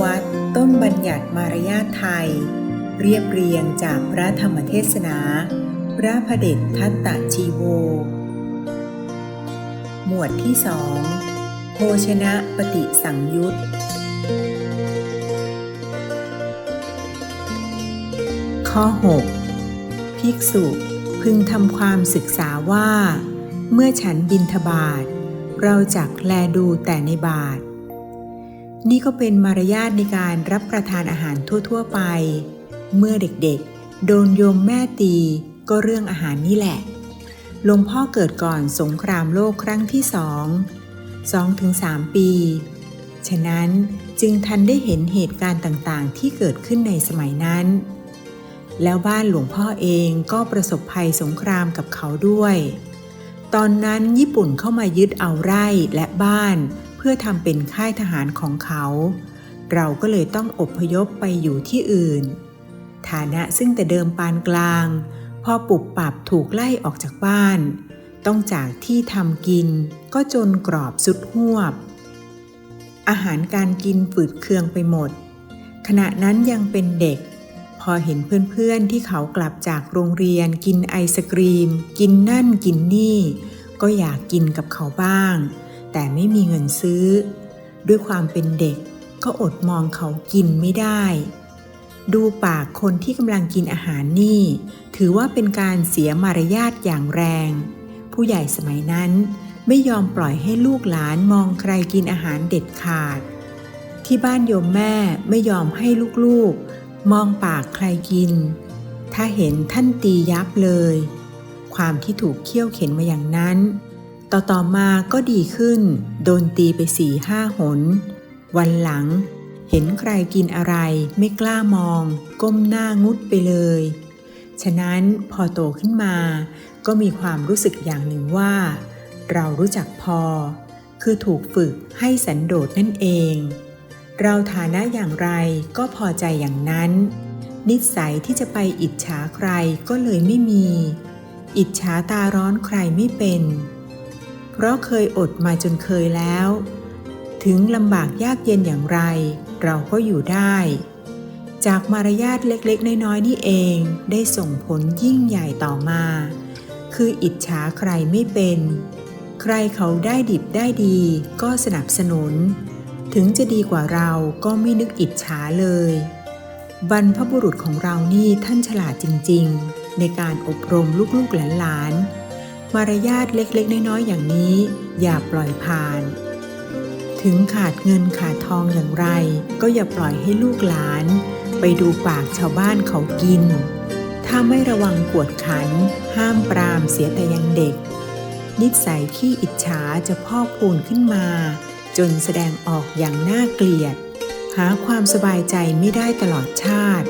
วัตรต้นบัญญัติมารยาทไทย เรียบเรียงจากพระธรรมเทศนา พระพระเดชทัตตชีโว หมวดที่สองโภชนะปฏิสังยุตข้อ 6 ภิกษุพึงทำความศึกษาว่า เมื่อฉันบินทบาท เราจักแลดูแต่ในบาท นี่ก็เป็นมารยาทในการรับประทานอาหารทั่ว ๆ ไป เมื่อเด็กๆ โดนโยมแม่ตีก็เรื่องอาหารนี่แหละ หลวงพ่อเกิดก่อนสงครามโลกครั้งที่สองสองถึงสามปี ฉะนั้นจึงทันได้เห็นเหตุการณ์ต่างๆ ที่เกิดขึ้นในสมัยนั้น แล้วบ้านหลวงพ่อเองก็ประสบภัยสงครามกับเขาด้วย ตอนนั้นญี่ปุ่นเข้ามายึดเอาไร่และบ้าน เพื่อทำเป็นค่ายทหารของเขา เราก็เลยต้องอบพยพไปอยู่ที่อื่น ฐานะซึ่งแต่เดิมปานกลาง พอปุบปับถูกไล่ออกจากบ้าน ต้องจากที่ทำกินก็จนกรอบสุดหวบ อาหารการกินฝืดเคืองไปหมด ขณะนั้นยังเป็นเด็ก พอเห็นเพื่อนๆที่เขากลับจากโรงเรียนกินไอศกรีม กินนั่นกินนี่ ก็อยากกินกับเขาบ้าง แต่ไม่มีเงินซื้อ ด้วยความเป็นเด็กก็อดมองเขากินไม่ได้ ดูปากคนที่กำลังกินอาหารนี่ ถือว่าเป็นการเสียมารยาทอย่างแรง ผู้ใหญ่สมัยนั้นไม่ยอมปล่อยให้ลูกหลานมองใครกินอาหารเด็ดขาด ที่บ้านโยมแม่ไม่ยอมให้ลูกๆ มองปากใครกิน ถ้าเห็นท่านตียับเลย ความที่ถูกเคี่ยวเข็นมาอย่างนั้น ต่อต่อมาก็ดีขึ้น โดนตีไปสี่ห้าหน วันหลัง เห็นใครกินอะไรไม่กล้ามอง ก้มหน้างุดไปเลย ฉะนั้นพอโตขึ้นมา ก็มีความรู้สึกอย่างหนึ่งว่า เรารู้จักพอ คือถูกฝึกให้สันโดษนั่นเอง เราฐานะอย่างไรก็พอใจอย่างนั้น นิสัยที่จะไปอิจฉาใครก็เลยไม่มี อิจฉาตาร้อนใครไม่เป็น เพราะเคยอดมาจนเคยแล้ว ถึงลำบากยากเย็นอย่างไร เราก็อยู่ได้ จากมารยาทเล็กๆ น้อยๆนี่เองได้ส่งผลยิ่งใหญ่ต่อมา คืออิจฉาใครไม่เป็น ใครเขาได้ดิบได้ดีก็สนับสนุน ถึงจะดีกว่าเราก็ไม่นึกอิจฉาเลย บรรพบุรุษของเรานี่ท่านฉลาดจริง ๆ ในการอบรมลูกๆหลานๆ มารยาทเล็กๆ น้อยๆอย่างนี้ อย่าปล่อยผ่าน ถึงขาดเงินขาดทองอย่างไร ก็อย่าปล่อยให้ลูกหลาน ไปดูปากชาวบ้านเขากิน ถ้าไม่ระวังกวดขัน ห้ามปรามเสียแต่ยังเด็ก นิสัยขี้อิจฉาจะพอกพูนขึ้นมา จนแสดงออกอย่างน่าเกลียด หาความสบายใจไม่ได้ตลอดชาติ